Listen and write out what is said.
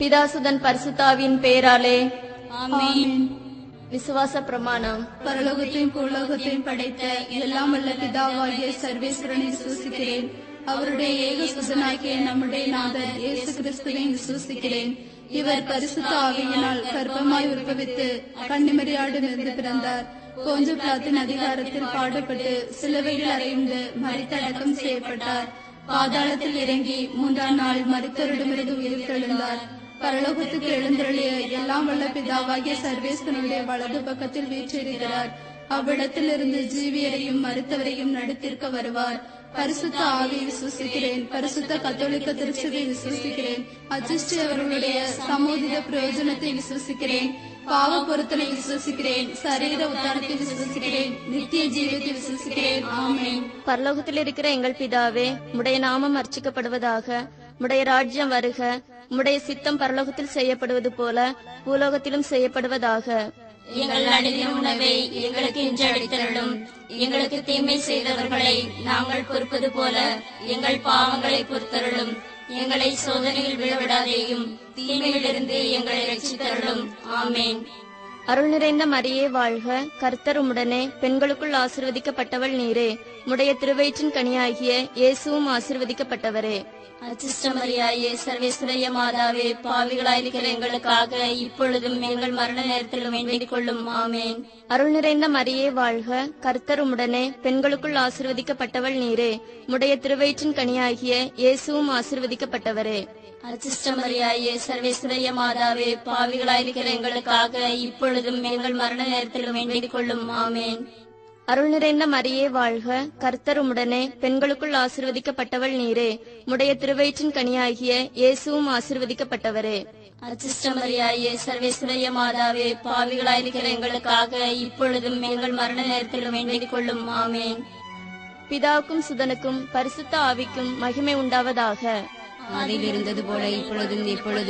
பிதாசுதன் பரிசுத்தாவின் பெயராலே. ஆமென். விசுவாச பிரமாணம். பரலோகத்தையும் பூலோகத்தையும் படைத்த எல்லாம் வல்ல பிதாவாகிய சர்வேஸ்வரனை விசுவசிக்கிறேன். அவருடைய ஏக சுதனாகிய நம்முடைய நாதர் இயேசு கிறிஸ்துவை விசுவசிக்கிறேன். இவர் பரிசுத்த ஆவியினால் கர்ப்பமாய் உற்பவித்து கன்னிமரியாடிலிருந்து பிறந்தார். கொஞ்ச பிளாத்தின் அதிகாரத்தில் பாடுபட்டு சிலுவையில் அறையுண்டு மறித்தடக்கம் செய்யப்பட்டார். பாதாளத்தில் இறங்கி மூன்றாம் நாள் மருத்துவரிடமிருந்து உயிர் தெழுந்தார். பரலோகத்துக்கு எழுந்தருளிய எல்லாம் வல்ல பிதாவாகிய சர்வேஸ்வனுடைய வலது பக்கத்தில் வீற்றிருக்கிறார். அவ்விடத்திலிருந்து ஜீவியரையும் மருத்துவரையும் நடித்திருக்க வருவார். பரிசுத்த ஆவி விசுவசிக்கிறேன். பரிசுத்த கத்தோலிக்க திருச்சபை விசுவசிக்கிறேன். அஜிஸ்டி அவர்களுடைய சமோதித பிரயோஜனத்தை விசுவசிக்கிறேன். பாவ பொருத்தனை விசுவசிக்கிறேன். சரீர உத்தாரத்தை விசுவசிக்கிறேன். நித்திய ஜீவத்தை விசுவசிக்கிறேன். ஆமேன். பரலோகத்தில் இருக்கிற எங்கள் பிதாவே உடைய நாமம் அர்ச்சிக்கப்படுவதாக உடைய ராஜ்யம் வருக உம்முடைய சித்தம் பரலோகத்தில் செய்யப்படுவது போல பூலோகத்திலும் செய்யப்படுவதாக. எங்கள் அடிய உணவை எங்களுக்கு இன்று அளித்தருளும் எங்களுக்கு தீமை செய்தவர்களை நாங்கள் பொறுப்பது போல எங்கள் பாவங்களை பொறுத்தருளும். எங்களை சோதனையில் விழவிடாதேயும் தீமையிலிருந்து எங்களை ரட்சித்தருளும். ஆமேன். அருள் நிறைந்த மரியே வாழ்க கர்த்தர் உம்முடனே பெண்களுக்குள் ஆசிர்வதிக்கப்பட்டவள் நீரே. உடைய திருவயிற்றின் கனியாகிய இயேசுவும் ஆசிர்வதிக்கப்பட்டவரே. அச்சிஷ்டமரியாயே சர்வேஸ்வரிய மாதாவே பாவிகளாயிருக்கிற எங்களுக்காக இப்பொழுதும் எங்கள் மரண நேரத்திலும் வேண்டிக் கொள்ளும் ஆமேன். அருள் நிறைந்த மரியே வாழ்க கர்த்தர் உம்முடனே பெண்களுக்குள் ஆசிர்வதிக்கப்பட்டவள் நீரே. உடைய திருவயிற்றின் கனியாகிய இயேசுவும் ஆசிர்வதிக்கப்பட்டவரே. அச்சிஷ்டமரியாயே சர்வேஸ்வரிய மாதாவே பாவிகளாயிருக்கிற எங்களுக்காக இப்பொழுதும் எங்கள் மரண நேரத்திலும் வேண்டிக் கொள்ளும். ஆமேன். அருள் நிறைந்த மரியே வாழ்க. கர்த்தர் உம்முடனே பெண்களுக்குள் ஆசிர்வதிக்கப்பட்டவள் நீரே. உடைய திருவயிற்றின் கனியாகிய இயேசுவும் ஆசிர்வதிக்கப்பட்டவரே. அச்சிஷ்டமரியாயே சர்வேஸ்வரிய மாதாவே பாவிகளாயிருக்கிற எங்களுக்காக இப்பொழுதும் எங்கள் மரண நேரத்திலும் வேண்டிக் கொள்ளும். ஆமேன். பிதாவுக்கும் சுதனுக்கும் பரிசுத்த ஆவிக்கும் மகிமை உண்டாவதாக. அதில் இருந்தது போல இப்பொழுதும் இப்பொழுதும்